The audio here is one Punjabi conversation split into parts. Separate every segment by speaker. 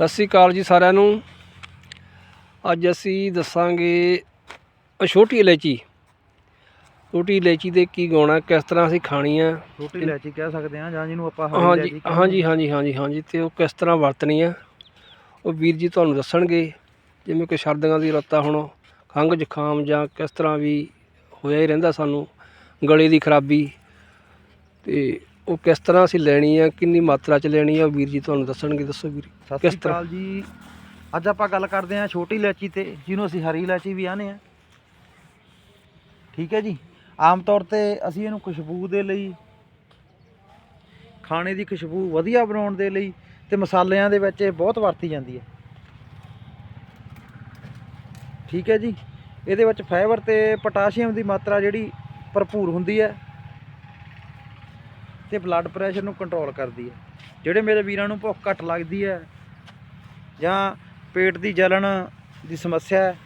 Speaker 1: ਸਤਿ ਸ੍ਰੀ ਅਕਾਲ ਜੀ ਸਾਰਿਆਂ ਨੂੰ। ਅੱਜ ਅਸੀਂ ਦੱਸਾਂਗੇ ਛੋਟੀ ਇਲਾਇਚੀ। ਛੋਟੀ ਇਲਾਇਚੀ ਦੇ ਕੀ ਗੁਣ ਆ ਕਿਸ ਤਰ੍ਹਾਂ ਅਸੀਂ ਖਾਣੀ ਆ।
Speaker 2: ਛੋਟੀ ਇਲਾਇਚੀ ਕਹਿ ਸਕਦੇ ਹਾਂ ਜਾਂ ਜਿਹਨੂੰ ਆਪਾਂ ਹਰੀ
Speaker 1: ਹਾਂਜੀ
Speaker 2: ਇਲਾਇਚੀ
Speaker 1: ਹਾਂਜੀ ਹਾਂਜੀ ਹਾਂਜੀ ਹਾਂਜੀ ਤੇ ਉਹ ਕਿਸ ਤਰ੍ਹਾਂ ਵਰਤਣੀ ਆ ਉਹ ਵੀਰ ਜੀ ਤੁਹਾਨੂੰ ਦੱਸਣਗੇ। ਜਿਵੇਂ ਕਿ ਸਰਦੀਆਂ ਦੀ ਰੁੱਤ ਆ ਹੁਣ ਖੰਘ ਜ਼ੁਕਾਮ ਜਾਂ ਕਿਸ ਤਰ੍ਹਾਂ ਵੀ ਹੋਇਆ ਹੀ ਰਹਿੰਦਾ ਸਾਨੂੰ ਗਲੇ ਦੀ ਖਰਾਬੀ ਤੇ ਉਹ ਕਿਸ ਤਰ੍ਹਾਂ ਅਸੀਂ ਲੈਣੀ ਆ ਕਿੰਨੀ ਮਾਤਰਾ ਚ ਲੈਣੀ ਆ ਉਹ ਵੀਰ ਜੀ ਤੁਹਾਨੂੰ ਦੱਸਣਗੇ ਦੱਸੋ ਵੀਰ
Speaker 2: ਸਤਿ
Speaker 1: ਕਿਸ
Speaker 2: ਸ੍ਰੀ
Speaker 1: ਤਰ੍ਹਾਂ?
Speaker 2: ਅਕਾਲ ਜੀ। ਅੱਜ ਆਪਾਂ ਗੱਲ ਕਰਦੇ ਹਾਂ ਛੋਟੀ ਇਲਾਇਚੀ ਤੇ ਜਿਹਨੂੰ ਅਸੀਂ ਹਰੀ ਇਲਾਇਚੀ ਵੀ ਆਨੇ ਆ ਠੀਕ ਹੈ ਜੀ? ਆਮ ਤੌਰ ਤੇ ਅਸੀਂ ਇਹਨੂੰ ਖੁਸ਼ਬੂ ਦੇ ਲਈ ਖਾਣੇ ਦੀ ਖੁਸ਼ਬੂ ਵਧੀਆ ਬਣਾਉਣ ਦੇ ਲਈ ਤੇ ਮਸਾਲਿਆਂ ਦੇ ਵਿੱਚ ਇਹ ਬਹੁਤ ਵਰਤੀ ਜਾਂਦੀ ਹੈ। ਠੀਕ ਹੈ ਜੀ? ਇਹਦੇ ਵਿੱਚ ਫਾਈਬਰ ਤੇ ਪੋਟਾਸ਼ੀਅਮ ਦੀ ਮਾਤਰਾ ਜਿਹੜੀ ਭਰਪੂਰ ਹੁੰਦੀ ਹੈ। ਤੇ ਬਲੱਡ ਪ੍ਰੈਸ਼ਰ ਨੂੰ ਕੰਟਰੋਲ ਕਰਦੀ ਹੈ। ਜਿਹੜੇ ਮੇਰੇ ਵੀਰਾਂ ਨੂੰ ਭੁੱਖ ਘੱਟ ਲੱਗਦੀ ਹੈ ਜਾਂ ਪੇਟ ਦੀ ਜਲਣ ਦੀ ਸਮੱਸਿਆ ਹੈ,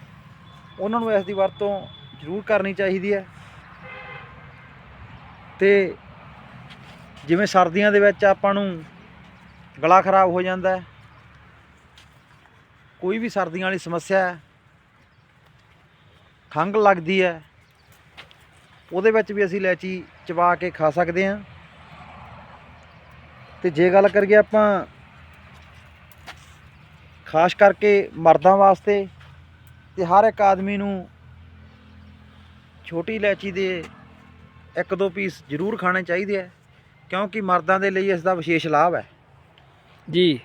Speaker 2: ਉਹਨਾਂ ਨੂੰ ਇਸ ਦੀ ਵਰਤੋਂ ਜ਼ਰੂਰ ਕਰਨੀ ਚਾਹੀਦੀ ਹੈ। ਤੇ ਜਿਵੇਂ ਸਰਦੀਆਂ ਦੇ ਵਿੱਚ ਆਪਾਂ ਨੂੰ ਗਲਾ ਖਰਾਬ ਹੋ ਜਾਂਦਾ ਹੈ, ਕੋਈ ਵੀ ਸਰਦੀਆਂ ਵਾਲੀ ਸਮੱਸਿਆ ਹੈ, ਖੰਘ ਲੱਗਦੀ ਹੈ, ਉਹਦੇ ਵਿੱਚ ਵੀ ਅਸੀਂ ਇਲਾਚੀ ਚਬਾ ਕੇ ਖਾ ਸਕਦੇ ਹਾਂ। ਤੇ ਜੇ ਗੱਲ ਕਰੀਏ ਆਪਾਂ ਖਾਸ ਕਰਕੇ ਮਰਦਾਂ ਵਾਸਤੇ ਤੇ ਹਰ ਇੱਕ ਆਦਮੀ ਨੂੰ ਛੋਟੀ ਇਲਾਇਚੀ ਦੇ ਇੱਕ ਦੋ ਪੀਸ ਜ਼ਰੂਰ ਖਾਣੇ ਚਾਹੀਦੇ ਆ ਕਿਉਂਕਿ ਮਰਦਾਂ ਦੇ ਲਈ ਇਸ ਦਾ ਵਿਸ਼ੇਸ਼ ਲਾਭ ਹੈ।
Speaker 1: ਜੀ।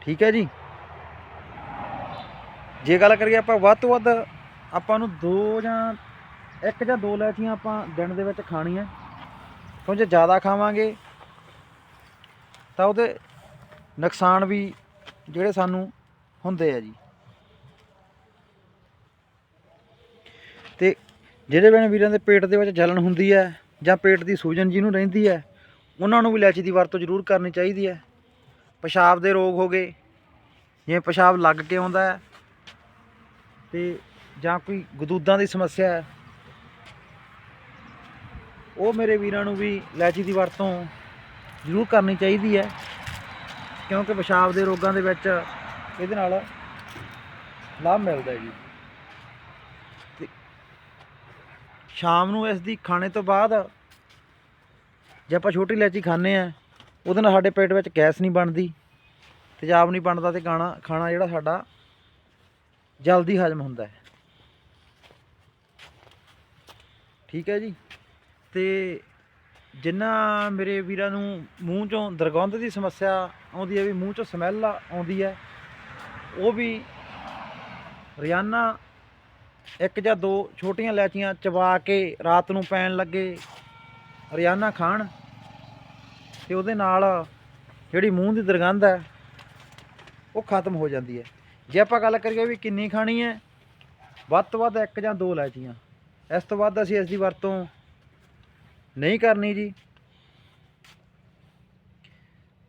Speaker 2: ਠੀਕ ਹੈ ਜੀ। ਜੇ ਗੱਲ ਕਰੀਏ ਆਪਾਂ ਵੱਧ ਤੋਂ ਵੱਧ ਆਪਾਂ ਨੂੰ ਦੋ ਜਾਂ ਇੱਕ ਜਾਂ ਦੋ ਇਲਾਇਚੀਆਂ ਆਪਾਂ ਦਿਨ ਦੇ ਵਿੱਚ ਖਾਣੀਆਂ ਕਿਉਂ ਜੇ ਜ਼ਿਆਦਾ ਖਾਵਾਂਗੇ ਤਾਂ ਉਹਦੇ ਨੁਕਸਾਨ ਵੀ ਜਿਹੜੇ ਸਾਨੂੰ ਹੁੰਦੇ ਆ ਜੀ। ਤੇ ਜਿਹੜੇ ਵੀ ਵੀਰਾਂ ਦੇ ਪੇਟ ਦੇ ਵਿੱਚ ਜਲਨ ਹੁੰਦੀ ਹੈ ਜਾਂ ਪੇਟ ਦੀ ਸੂਜਨ ਜਿਹਨੂੰ ਰਹਿੰਦੀ ਹੈ ਉਹਨਾਂ ਨੂੰ ਵੀ ਇਲਾਇਚੀ ਦੀ ਵਰਤੋਂ ਜ਼ਰੂਰ ਕਰਨੀ ਚਾਹੀਦੀ ਹੈ ਪਿਸ਼ਾਬ ਦੇ ਰੋਗ ਹੋ ਗਏ, ਜਿਵੇਂ ਪਿਸ਼ਾਬ ਲੱਗ ਕੇ ਆਉਂਦਾ ਹੈ ਤੇ ਜਾਂ ਕੋਈ ਗਦੂਦਾਂ ਦੀ ਸਮੱਸਿਆ ਹੈ ਉਹ ਮੇਰੇ ਵੀਰਾਂ ਨੂੰ ਵੀ ਇਲਾਚੀ ਦੀ ਵਰਤੋਂ ਜ਼ਰੂਰ ਕਰਨੀ ਚਾਹੀਦੀ ਹੈ, ਕਿਉਂਕਿ ਪਿਸ਼ਾਬ ਦੇ ਰੋਗਾਂ ਦੇ ਵਿੱਚ ਇਹਦੇ ਨਾਲ ਲਾਭ ਮਿਲਦਾ ਹੈ ਜੀ। ਤੇ ਸ਼ਾਮ ਨੂੰ ਇਸ ਦੀ ਖਾਣੇ ਤੋਂ ਬਾਅਦ ਜੇ ਆਪਾਂ ਛੋਟੀ ਇਲਾਇਚੀ ਖਾਂਦੇ ਆ ਉਹਦੇ ਨਾਲ ਸਾਡੇ ਪੇਟ ਵਿੱਚ ਗੈਸ ਨਹੀਂ ਬਣਦੀ, ਤੇਜ਼ਾਬ ਨਹੀਂ ਬਣਦਾ ਤੇ ਖਾਣਾ ਖਾਣਾ ਜਿਹੜਾ ਸਾਡਾ ਜਲਦੀ ਹਜਮ ਹੁੰਦਾ ਹੈ। ਠੀਕ ਹੈ ਜੀ। ਤੇ ਜਿੰਨਾ ਮੇਰੇ ਵੀਰਾਂ ਨੂੰ ਮੂੰਹ ਚੋਂ ਦਰਗੰਧ ਦੀ ਸਮੱਸਿਆ ਆਉਂਦੀ ਹੈ ਵੀ ਮੂੰਹ ਚੋਂ ਸਮੈਲ ਆਉਂਦੀ ਹੈ, ਉਹ ਵੀ ਰੋਜ਼ਾਨਾ ਇੱਕ ਜਾਂ ਦੋ ਛੋਟੀਆਂ ਇਲਾਇਚੀਆਂ ਚਬਾ ਕੇ ਰਾਤ ਨੂੰ ਪੈਣ ਲੱਗੇ ਰੋਜ਼ਾਨਾ ਖਾਣ ਤੇ ਉਹਦੇ ਨਾਲ ਜਿਹੜੀ ਮੂੰਹ ਦੀ ਦਰਗੰਧ ਹੈ, ਉਹ ਖਤਮ ਹੋ ਜਾਂਦੀ ਹੈ। ਜੇ ਆਪਾਂ ਗੱਲ ਕਰੀਏ ਵੀ ਕਿੰਨੀ ਖਾਣੀ ਹੈ, ਵੱਧ ਤੋਂ ਵੱਧ ਇੱਕ ਜਾਂ ਦੋ ਇਲਾਇਚੀਆਂ ਇਸ ਤੋਂ ਵੱਧ ਅਸੀਂ ਇਸ ਦੀ ਵਰਤੋਂ ਨਹੀਂ ਕਰਨੀ ਜੀ।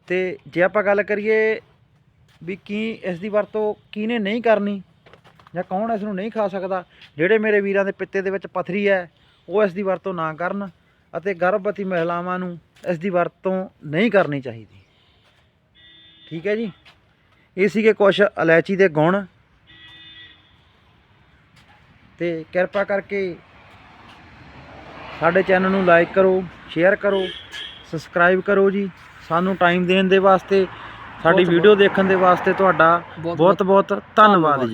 Speaker 2: ਤੇ ਜੇ ਆਪਾਂ ਗੱਲ ਕਰੀਏ ਵੀ ਕੀ ਇਸ ਦੀ ਵਰਤੋਂ ਕਿਹਨੇ ਨਹੀਂ ਕਰਨੀ ਜਾਂ ਕੌਣ ਇਸ ਨੂੰ ਨਹੀਂ ਖਾ ਸਕਦਾ, ਜਿਹੜੇ ਮੇਰੇ ਵੀਰਾਂ ਦੇ ਪਿੱਤੇ ਦੇ ਵਿੱਚ ਪਥਰੀ ਹੈ, ਉਹ ਇਸ ਦੀ ਵਰਤੋਂ ਨਾ ਕਰਨ ਅਤੇ ਗਰਭਵਤੀ ਮਹਿਲਾਵਾਂ ਨੂੰ ਇਸ ਦੀ ਵਰਤੋਂ ਨਹੀਂ ਕਰਨੀ ਚਾਹੀਦੀ। ਠੀਕ ਹੈ ਜੀ? ਇਹ ਸੀਗੇ ਕੁਝ ਇਲਾਇਚੀ ਦੇ ਗੁਣ। ਤੇ ਕਿਰਪਾ ਕਰਕੇ ਸਾਡੇ ਚੈਨਲ ਨੂੰ ਲਾਈਕ ਕਰੋ ਸ਼ੇਅਰ ਕਰੋ ਸਬਸਕ੍ਰਾਈਬ ਕਰੋ ਜੀ। ਸਾਨੂੰ ਟਾਈਮ ਦੇਣ ਦੇ ਵਾਸਤੇ ਸਾਡੀ ਵੀਡੀਓ ਦੇਖਣ ਦੇ ਵਾਸਤੇ ਤੁਹਾਡਾ ਬਹੁਤ ਬਹੁਤ ਧੰਨਵਾਦ ਜੀ।